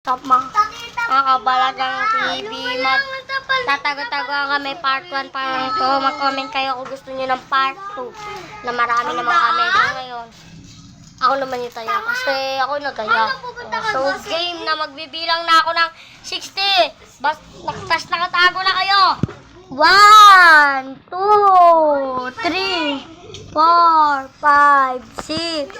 Top mga mga kabalagang TV. Mag tatago-tago kami part 1 pa lang to. Mag-comment kayo kung gusto niyo ng part 2 na marami naman kami. Ngayon, ako naman yung taya kasi ako nagaya. So game na magbibilang na ako ng 60. Bas naktas nakatago na kayo. 1, 2, 3, 4, 5, 6,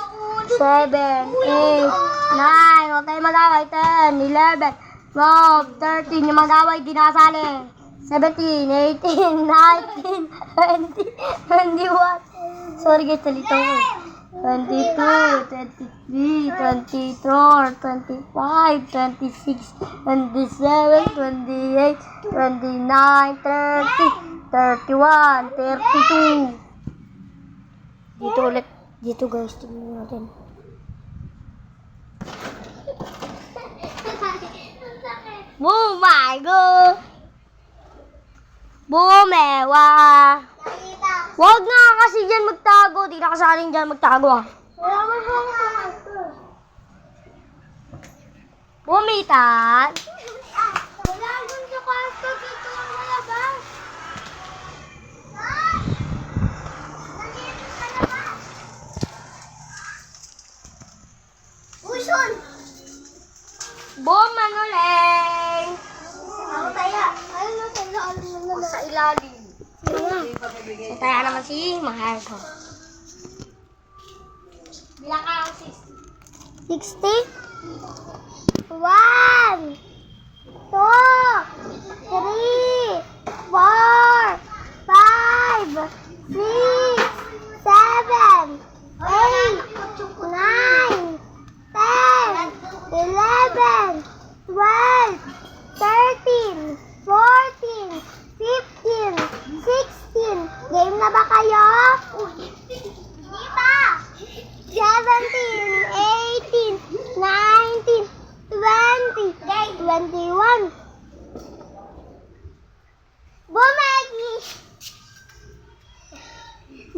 7, 8, 9, huwag kayo mag-away, 10, 11, 12, 13, yung mag-away, di nakasali. 17, 18, 19, 20, 21. Sorry guys, salita ko. 22, 23, 24, 25, 26, 27, 28, 29, 30, 31, 32. Dito ulit. Dito guys, tingnan natin. God! Bumewa! Huwag na kasi dyan na kasaling dyan magtago ah. Bumitan. Uson! Pataya naman si mahal ko. Bilang ka ng 60. 60? 1, 2, 3, 4,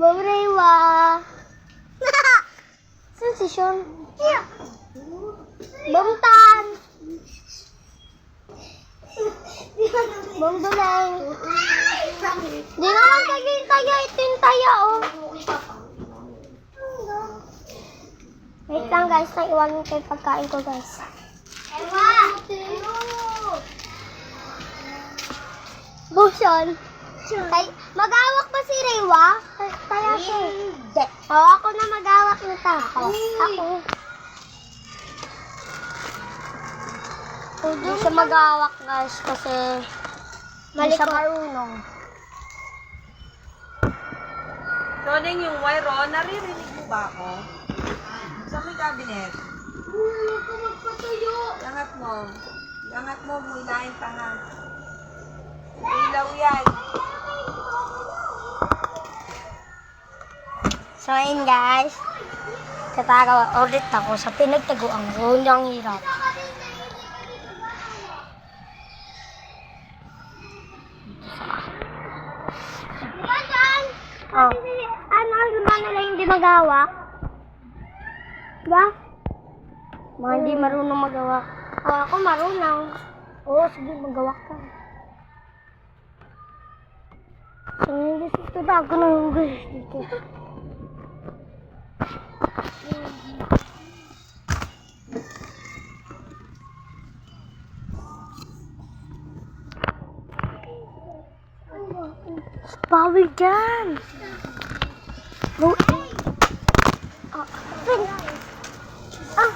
Bumrewa! Sensation. Bumtan! Bumduleng! Di naman tagay-taga ito yung taya, oh. Wait lang guys, naiwan ko yung pagkain ko guys. Ewa! Buson. Tay mag-awak ba si Rewa? Kaya siya. Hindi. Oo, ako na mag-awak nito. Ako. Ako. Hindi siya mag-awak guys kasi hindi siya marunong. Roneng yung wire, naririnig mo ba ako? Sa may cabinet. Huwag ka magpatuyo. Iangat mo. Iangat mo, muilain pa ha. Ilaw yan. So ayun guys, tatagawa ulit ako sa pinagtaguan ko. Hindi ang hirap. Oh. Ano, diba nila hindi mag-awak? Diba? Mga hindi marunong magawa. Oh, ako marunong. Oo, sige, magawa ka. So, hindi dito na ako na yung guys dito. Bawal dyan! No, ah, Ah!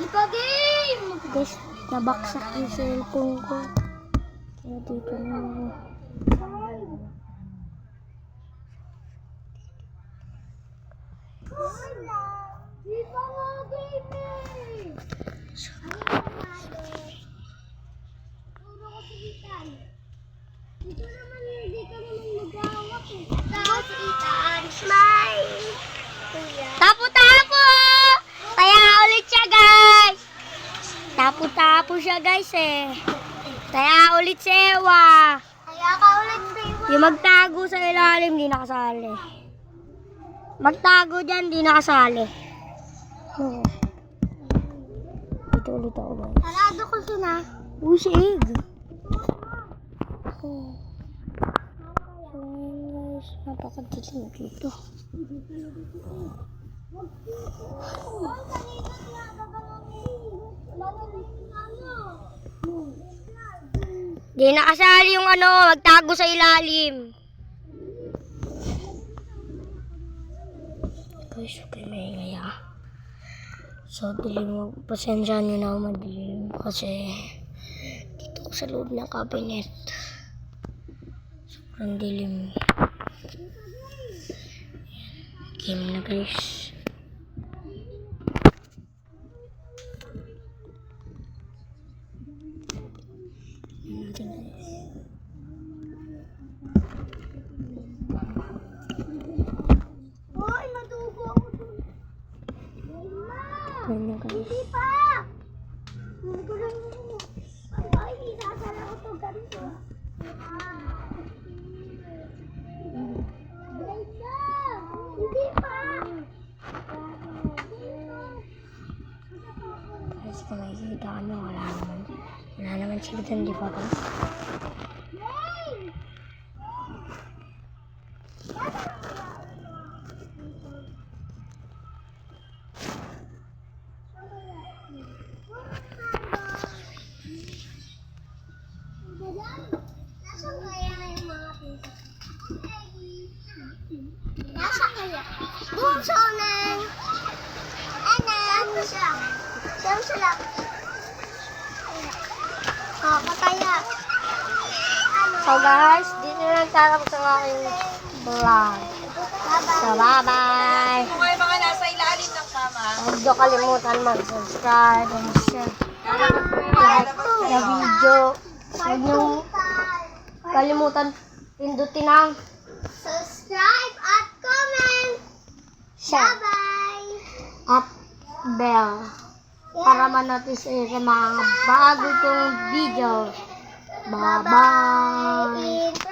Ipa game! guys, nabaksak yung cellphone ko. Kaya dito na ako. Ipa nga game eh! Dito Tapo-tapo siya, guys, eh. Kaya ulit si Ewa. Kaya ka ulit si Iwan. Yung magtago sa ilalim, di nakasali. Magtago dyan, di nakasali. No. Dito ulit ako guys. Sarado ko siya na. Uy, si Egg. Oh. Guys, napakadilim dito. Di nakasali yung ano, magtago sa ilalim. Guys, okay, may ingay ah. So, dilim mo. Pasensya nyo na ako madilim. Kasi, dito ko sa loob ng cabinet. Sobrang dilim. Game na guys. Guys, kung makikita nyo, wala naman. Wala naman sila dyan, di ba guys? Hey! Sila? Oh, pataya. Ano? So guys, dito na nagtatapos ang aking vlog. So bye-bye! Kung kayo mga nasa ilalim ng kama, Huwag niyo kalimutan mag-subscribe and share like video. Huwag niyo kalimutan pindutin ang Subscribe at comment. share Bye-bye. at bell para manotis kayo sa mga bago kong video. Bye-bye!